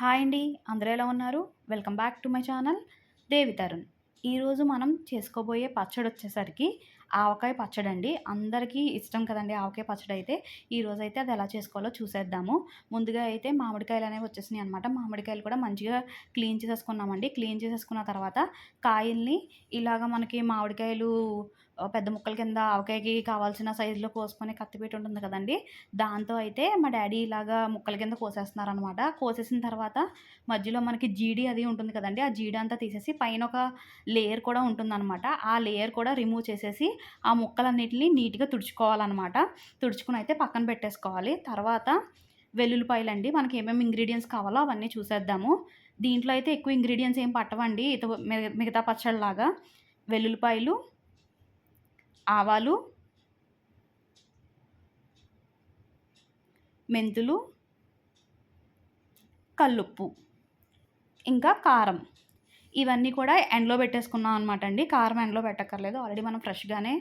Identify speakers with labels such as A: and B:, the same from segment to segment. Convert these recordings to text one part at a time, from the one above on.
A: Hi అండి. అందరూ ఎలా ఉన్నారు? Welcome back to my channel. Devi Tarun. ఈరోజు మనం చేసుకోబోయే పచ్చడి వచ్చేసరికి ఆవకాయ పచ్చడి అండి అందరికీ ఇష్టం కదండి ఆవకాయ పచ్చడి అయితే ఈరోజు అయితే అది ఎలా చేసుకోవాలో చూసేద్దాము. ముందుగా అయితే మామిడికాయలు అనేవి వచ్చేసినాయి అనమాట మామిడికాయలు కూడా మంచిగా క్లీన్ చేసేసుకున్నామండి. క్లీన్ చేసేసుకున్న తర్వాత కాయల్ని ఇలాగ మనకి మామిడికాయలు పెద్ద ముక్కల కింద ఆవకాయకి కావాల్సిన సైజులో కోసుకొని కత్తిపీట ఉంటుంది కదండి. దాంతో అయితే మా డాడీ ఇలాగా ముక్కల కింద కోసేస్తున్నారనమాట కోసేసిన తర్వాత మధ్యలో మనకి జీడి అది ఉంటుంది కదండి. ఆ జీడి అంతా తీసేసి పైన ఒక లేయర్ కూడా ఉంటుందన్నమాట. ఆ లేయర్ కూడా రిమూవ్ చేసేసి ఆ ముక్కలన్నిటిని నీట్గా తుడుచుకోవాలన్నమాట. తుడుచుకుని అయితే పక్కన పెట్టేసుకోవాలి. తర్వాత వెల్లుల్లిపాయలు అండి మనకి ఏమేమి ఇంగ్రీడియంట్స్ కావాలో అవన్నీ చూసేద్దాము. దీంట్లో అయితే ఎక్కువ ఇంగ్రీడియంట్స్ ఏం పట్టవండి. ఇత మిగతా పచ్చళ్ళలాగా వెల్లుల్లిపాయలు ఆవాలు మెంతులు కల్లుప్పు ఇంకా కారం. ఇవన్నీ కూడా ఎండలో పెట్టేసుకున్నాం అనమాట అండి కారం ఎండలో పెట్టక్కర్లేదు. ఆల్రెడీ మనం ఫ్రెష్గానే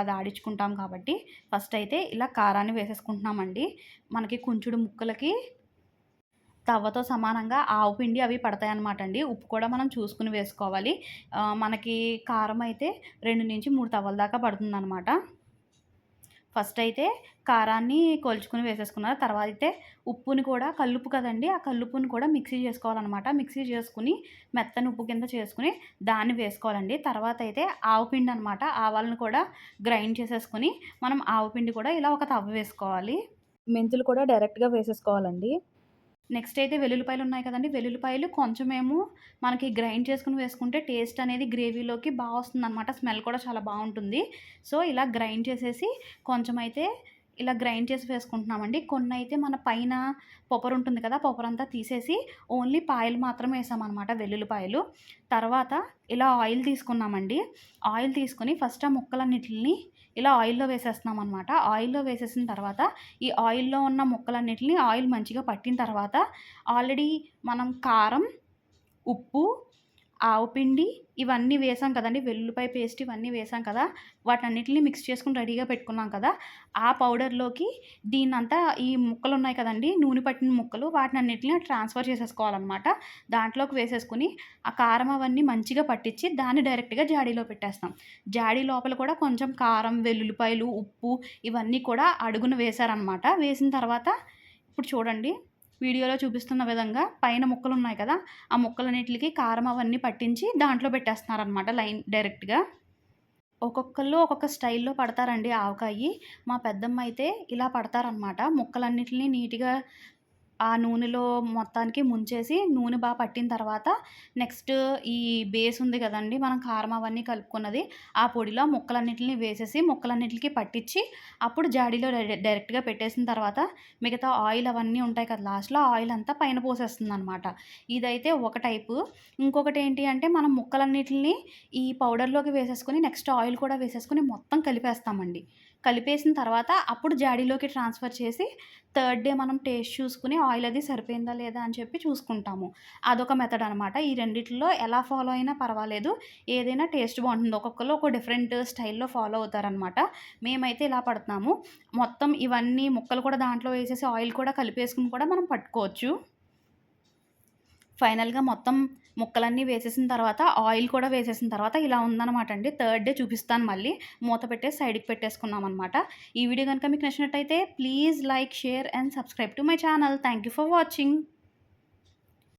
A: అది ఆడించుకుంటాం కాబట్టి. ఫస్ట్ అయితే ఇలా కారాన్ని వేసేసుకుంటున్నామండి. మనకి కుంచుడు ముక్కలకి తవ్వతో సమానంగా ఆవు పిండి అవి పడతాయి అన్నమాట అండి ఉప్పు కూడా మనం చూసుకుని వేసుకోవాలి. మనకి కారం అయితే రెండు నుంచి మూడు తవ్వల దాకా పడుతుందన్నమాట. ఫస్ట్ అయితే కారాన్ని కొలుచుకుని వేసేసుకున్నారు. తర్వాత అయితే ఉప్పుని కూడా కల్లుపు కదండి ఆ కల్లుపుని కూడా మిక్సీ చేసుకోవాలన్నమాట. మిక్సీ చేసుకుని మెత్తని ఉప్పు కింద చేసుకుని దాన్ని వేసుకోవాలండి. తర్వాత అయితే ఆవుపిండి అనమాట ఆవాలను కూడా గ్రైండ్ చేసేసుకుని మనం ఆవుపిండి కూడా ఇలా ఒక తవ్వ వేసుకోవాలి. మెంతులు కూడా డైరెక్ట్గా వేసేసుకోవాలండి. నెక్స్ట్ అయితే వెల్లుల్లిపాయలు ఉన్నాయి కదండి. వెల్లుల్లిపాయలు కొంచెమేమో మనకి గ్రైండ్ చేసుకుని వేసుకుంటే టేస్ట్ అనేది గ్రేవీలోకి బాగా వస్తుంది అనమాట స్మెల్ కూడా చాలా బాగుంటుంది. సో ఇలా గ్రైండ్ చేసేసి కొంచెం అయితే ఇలా గ్రైండ్ చేసి వేసుకుంటున్నామండి. కొన్ని అయితే మన పైన పొపర్ ఉంటుంది కదా పొపర్ అంతా తీసేసి ఓన్లీ పాయలు మాత్రమే వేసామన్నమాట వెల్లుల్లిపాయలు. తర్వాత ఇలా ఆయిల్ తీసుకున్నామండి. ఆయిల్ తీసుకొని ఫస్ట్ ఆ ముక్కలన్నిటిని ఇలా ఆయిల్లో వేసేస్తున్నాం అనమాట ఆయిల్లో వేసేసిన తర్వాత ఈ ఆయిల్లో ఉన్న ముక్కలన్నిటిని ఆయిల్ మంచిగా పట్టిన తర్వాత ఆల్రెడీ మనం కారం ఉప్పు ఆవు పిండి ఇవన్నీ వేసాం కదండి వెల్లుల్లిపాయ పేస్ట్ ఇవన్నీ వేసాం కదా వాటన్నిటిని మిక్స్ చేసుకుని రెడీగా పెట్టుకున్నాం కదా ఆ పౌడర్లోకి దీన్నంతా ఈ ముక్కలు ఉన్నాయి కదండి నూనె పట్టిన ముక్కలు వాటిని అన్నిటిని ట్రాన్స్ఫర్ చేసేసుకోవాలన్నమాట. దాంట్లోకి వేసేసుకుని ఆ కారం అవన్నీ మంచిగా పట్టించి దాన్ని డైరెక్ట్గా జాడీలో పెట్టేస్తాం. జాడీ లోపల కూడా కొంచెం కారం వెల్లుల్లిపాయలు ఉప్పు ఇవన్నీ కూడా అడుగున వేశారనమాట వేసిన తర్వాత ఇప్పుడు చూడండి వీడియోలో చూపిస్తున్న విధంగా పైన ముక్కలు ఉన్నాయి కదా ఆ ముక్కలన్నిటికి కారం అవన్నీ పట్టించి దాంట్లో పెట్టేస్తున్నారనమాట లైన్ డైరెక్ట్గా. ఒక్కొక్కళ్ళు ఒక్కొక్క స్టైల్లో పడతారండి ఆవకాయి. మా పెద్దమ్మ అయితే ఇలా పడతారనమాట ముక్కలన్నిటిని నీట్గా ఆ నూనెలో మొత్తానికి ముంచేసి నూనె బాగా పట్టిన తర్వాత నెక్స్ట్ ఈ బేస్ ఉంది కదండి మనం కారం అవన్నీ కలుపుకున్నది ఆ పొడిలో ముక్కలన్నింటిని వేసేసి ముక్కలన్నిటికి పట్టించి అప్పుడు జాడీలో డైరెక్ట్గా పెట్టేసిన తర్వాత మిగతా ఆయిల్ అవన్నీ ఉంటాయి కదా లాస్ట్లో ఆయిల్ అంతా పైన పోసేస్తుంది అనమాట ఇదైతే ఒక టైపు. ఇంకొకటి ఏంటి అంటే మనం ముక్కలన్నిటిని ఈ పౌడర్లోకి వేసేసుకొని నెక్స్ట్ ఆయిల్ కూడా వేసేసుకొని మొత్తం కలిపేస్తామండి. కలిపేసిన తర్వాత అప్పుడు జాడీలోకి ట్రాన్స్ఫర్ చేసి థర్డ్ డే మనం టేస్ట్ చూసుకుని ఆయిల్ అది సరిపోయిందా లేదా అని చెప్పి చూసుకుంటాము. అదొక మెథడ్ అనమాట ఈ రెండిట్లో ఎలా ఫాలో అయినా పర్వాలేదు. ఏదైనా టేస్ట్ బాగుంటుంది. ఒక్కొక్కరు ఒక డిఫరెంట్ స్టైల్లో ఫాలో అవుతారనమాట మేమైతే ఇలా పడుతున్నాము. మొత్తం ఇవన్నీ ముక్కలు కూడా దాంట్లో వేసేసి ఆయిల్ కూడా కలిపేసుకుని కూడా మనం పట్టుకోవచ్చు. ఫైనల్గా మొత్తం ముక్కలన్నీ వేసేసిన తర్వాత ఆయిల్ కూడా వేసేసిన తర్వాత ఇలా ఉందన్నమాట అండి. థర్డ్ డే చూపిస్తాను మళ్ళీ. మూత పెట్టేసి సైడ్కి పెట్టేసుకున్నాం అనమాట ఈ వీడియో కనుక మీకు నచ్చినట్టయితే please like share and subscribe to my channel. Thank you for watching.